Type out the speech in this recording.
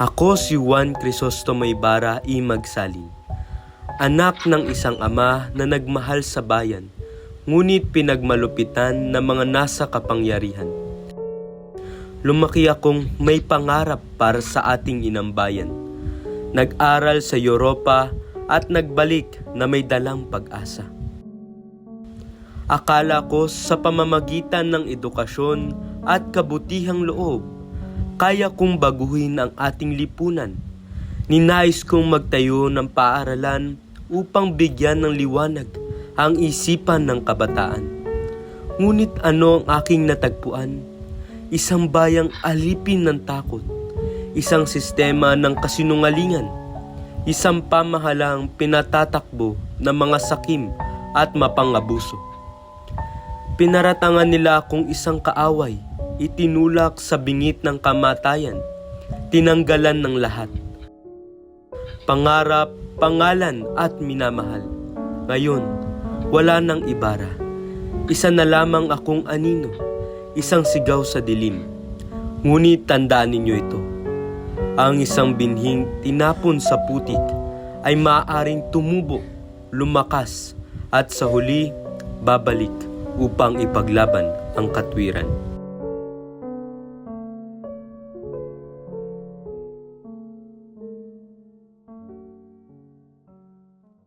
Ako si Juan Crisostomo Ibarra I. Magsalin, anak ng isang ama na nagmahal sa bayan, ngunit pinagmalupitan ng mga nasa kapangyarihan. Lumaki akong may pangarap para sa ating inang bayan. Nag-aral sa Europa at nagbalik na may dalang pag-asa. Akala ko sa pamamagitan ng edukasyon at kabutihang loob, kaya kong baguhin ang ating lipunan. Ninais kong magtayo ng paaralan upang bigyan ng liwanag ang isipan ng kabataan. Ngunit ano ang aking natagpuan? Isang bayang alipin ng takot, isang sistema ng kasinungalingan, isang pamahalang pinatatakbo ng mga sakim at mapangabuso. Pinaratangan nila akong isang kaaway, itinulak sa bingit ng kamatayan, tinanggalan ng lahat. Pangarap, pangalan at minamahal. Ngayon, wala nang ibara. Isa na lamang akong anino, isang sigaw sa dilim. Ngunit tandaan ninyo ito. Ang isang binhing tinapon sa putik ay maaaring tumubo, lumakas, at sa huli, babalik upang ipaglaban ang katwiran.